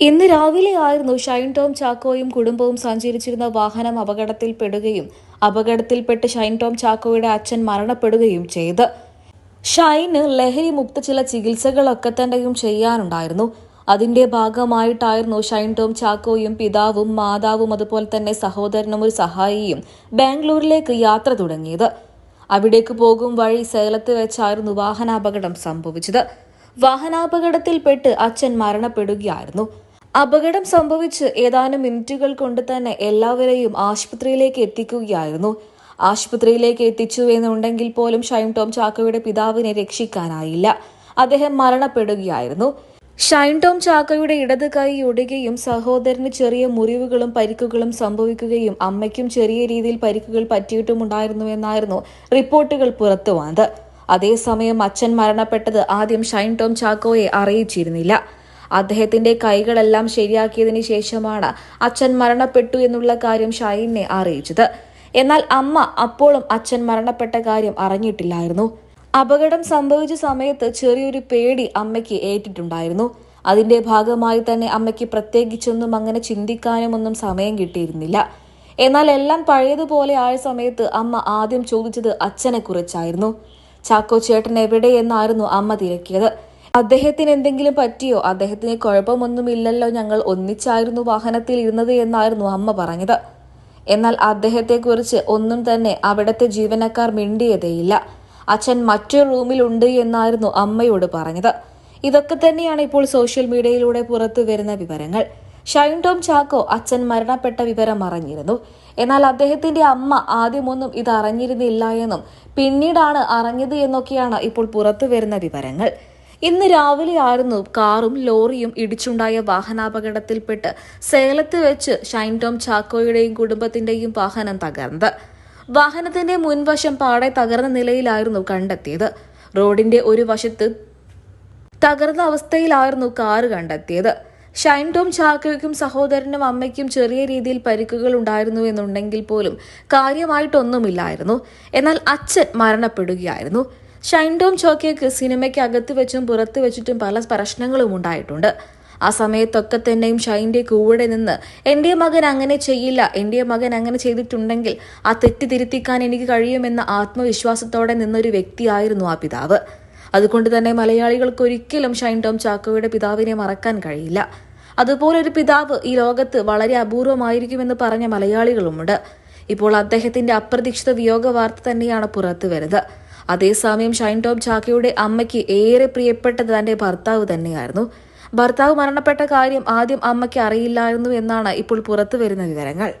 ഇന്ന് രാവിലെ ആയിരുന്നു ഷൈൻ ടോം ചാക്കോയും കുടുംബവും സഞ്ചരിച്ചിരുന്ന വാഹനം അപകടത്തിൽപ്പെടുകയും അപകടത്തിൽപ്പെട്ട് ഷൈൻ ടോം ചാക്കോയുടെ അച്ഛൻ മരണപ്പെടുകയും ചെയ്ത്. ഷൈന് ലഹരി മുക്ത ചില ചികിത്സകളൊക്കെ തന്നെയും ചെയ്യാനുണ്ടായിരുന്നു. അതിന്റെ ഭാഗമായിട്ടായിരുന്നു ഷൈൻ ടോം ചാക്കോയും പിതാവും മാതാവും അതുപോലെ തന്നെ സഹോദരനും ഒരു സഹായിയും ബാംഗ്ലൂരിലേക്ക് യാത്ര തുടങ്ങിയത്. അവിടേക്ക് പോകും വഴി സേലത്ത് വെച്ചായിരുന്നു വാഹനാപകടം സംഭവിച്ചത്. വാഹനാപകടത്തിൽപ്പെട്ട് അച്ഛൻ മരണപ്പെടുകയായിരുന്നു. അപകടം സംഭവിച്ച് ഏതാനും മിനിറ്റുകൾ കൊണ്ട് തന്നെ എല്ലാവരെയും ആശുപത്രിയിലേക്ക് എത്തിക്കുകയായിരുന്നു. ആശുപത്രിയിലേക്ക് എത്തിച്ചു എന്നുണ്ടെങ്കിൽ പോലും ഷൈൻ ടോം ചാക്കോയുടെ പിതാവിനെ രക്ഷിക്കാനായില്ല. അദ്ദേഹം മരണപ്പെടുകയായിരുന്നു. ഷൈൻ ടോം ചാക്കോയുടെ ഇടത് കൈ ഒടുകയും സഹോദരന് ചെറിയ മുറിവുകളും പരിക്കുകളും സംഭവിക്കുകയും അമ്മയ്ക്കും ചെറിയ രീതിയിൽ പരിക്കുകൾ പറ്റിയിട്ടുമുണ്ടായിരുന്നു എന്നായിരുന്നു റിപ്പോർട്ടുകൾ പുറത്തു വന്നത് അതേസമയം അച്ഛൻ മരണപ്പെട്ടത് ആദ്യം ഷൈൻ ടോം ചാക്കോയെ അറിയിച്ചിരുന്നില്ല. അദ്ദേഹത്തിന്റെ കൈകളെല്ലാം ശരിയാക്കിയതിനു ശേഷമാണ് അച്ഛൻ മരണപ്പെട്ടു എന്നുള്ള കാര്യം ഷൈനെ അറിയിച്ചത്. എന്നാൽ അമ്മ അപ്പോഴും അച്ഛൻ മരണപ്പെട്ട കാര്യം അറിഞ്ഞിട്ടില്ലായിരുന്നു. അപകടം സംഭവിച്ച സമയത്ത് ചെറിയൊരു പേടി അമ്മയ്ക്ക് ഏറ്റിട്ടുണ്ടായിരുന്നു. അതിന്റെ ഭാഗമായി തന്നെ അമ്മയ്ക്ക് പ്രത്യേകിച്ചൊന്നും അങ്ങനെ ചിന്തിക്കാനും ഒന്നും സമയം കിട്ടിയിരുന്നില്ല. എന്നാൽ എല്ലാം പഴയതുപോലെ ആയ സമയത്ത് അമ്മ ആദ്യം ചോദിച്ചത് അച്ഛനെ കുറിച്ചായിരുന്നു ചാക്കോ ചേട്ടൻ എവിടെയെന്നായിരുന്നു അമ്മ തിരക്കിയത്. അദ്ദേഹത്തിന് എന്തെങ്കിലും പറ്റിയോ? അദ്ദേഹത്തിന് കുഴപ്പമൊന്നുമില്ലല്ലോ. ഞങ്ങൾ ഒന്നിച്ചായിരുന്നു വാഹനത്തിൽ ഇരുന്നത് എന്നായിരുന്നു അമ്മ പറഞ്ഞത്. എന്നാൽ അദ്ദേഹത്തെക്കുറിച്ച് ഒന്നും തന്നെ അവിടത്തെ ജീവനക്കാർ മിണ്ടിയതേയില്ല. അച്ഛൻ മറ്റൊരു റൂമിലുണ്ട് എന്നായിരുന്നു അമ്മയോട് പറഞ്ഞത്. ഇതൊക്കെ തന്നെയാണ് ഇപ്പോൾ സോഷ്യൽ മീഡിയയിലൂടെ പുറത്തു വരുന്ന വിവരങ്ങൾ. ഷൈൻ ടോം ചാക്കോ അച്ഛൻ മരണപ്പെട്ട വിവരം അറിഞ്ഞിരുന്നു. എന്നാൽ അദ്ദേഹത്തിന്റെ അമ്മ ആദ്യമൊന്നും ഇത് അറിഞ്ഞിരുന്നില്ല എന്നും പിന്നീടാണ് അറിഞ്ഞത് എന്നൊക്കെയാണ് ഇപ്പോൾ പുറത്തു വരുന്ന വിവരങ്ങൾ. ഇന്ന് രാവിലെ ആയിരുന്നു കാറും ലോറിയും ഇടിച്ചുണ്ടായ വാഹനാപകടത്തിൽപ്പെട്ട് സേലത്ത് വെച്ച് ഷൈൻ ടോം ചാക്കോയുടെയും കുടുംബത്തിന്റെയും വാഹനം തകർന്നത്. വാഹനത്തിന്റെ മുൻവശം പാടെ തകർന്ന നിലയിലായിരുന്നു കണ്ടെത്തിയത്. റോഡിന്റെ ഒരു വശത്ത് തകർന്ന അവസ്ഥയിലായിരുന്നു കാറ് കണ്ടെത്തിയത്. ഷൈൻ ടോം ചാക്കോയ്ക്കും സഹോദരനും അമ്മയ്ക്കും ചെറിയ രീതിയിൽ പരിക്കുകൾ ഉണ്ടായിരുന്നു എന്നുണ്ടെങ്കിൽ പോലും കാര്യമായിട്ടൊന്നുമില്ലായിരുന്നു. എന്നാൽ അച്ഛൻ മരണപ്പെടുകയായിരുന്നു. ഷൈൻ ടോം ചോക്കയ്ക്ക് സിനിമയ്ക്ക് അകത്ത് വെച്ചും പുറത്ത് വെച്ചിട്ടും പല പ്രശ്നങ്ങളും ഉണ്ടായിട്ടുണ്ട്. ആ സമയത്തൊക്കെ തന്നെയും ഷൈന്റെ കൂടെ നിന്ന് എന്റെ മകൻ അങ്ങനെ ചെയ്യില്ല എന്റെ മകൻ അങ്ങനെ ചെയ്തിട്ടുണ്ടെങ്കിൽ ആ തെറ്റ് തിരുത്തിക്കാൻ എനിക്ക് കഴിയുമെന്ന ആത്മവിശ്വാസത്തോടെ നിന്നൊരു വ്യക്തിയായിരുന്നു ആ പിതാവ്. അതുകൊണ്ട് തന്നെ മലയാളികൾക്ക് ഒരിക്കലും ഷൈൻ ടോം ചാക്കോയുടെ പിതാവിനെ മറക്കാൻ കഴിയില്ല. അതുപോലൊരു പിതാവ് ഈ ലോകത്ത് വളരെ അപൂർവമായിരിക്കുമെന്ന് പറഞ്ഞ മലയാളികളുമുണ്ട്. ഇപ്പോൾ അദ്ദേഹത്തിന്റെ അപ്രതീക്ഷിത വിയോഗ വാർത്ത തന്നെയാണ് പുറത്തു വരുന്നത്. അതേസമയം ഷൈൻ ടോം ചാക്കയുടെ അമ്മയ്ക്ക് ഏറെ പ്രിയപ്പെട്ടത് തന്റെ ഭർത്താവ് തന്നെയായിരുന്നു. ഭർത്താവ് മരണപ്പെട്ട കാര്യം ആദ്യം അമ്മയ്ക്ക് അറിയില്ലായിരുന്നു എന്നാണ് ഇപ്പോൾ പുറത്തു വരുന്ന വിവരങ്ങൾ.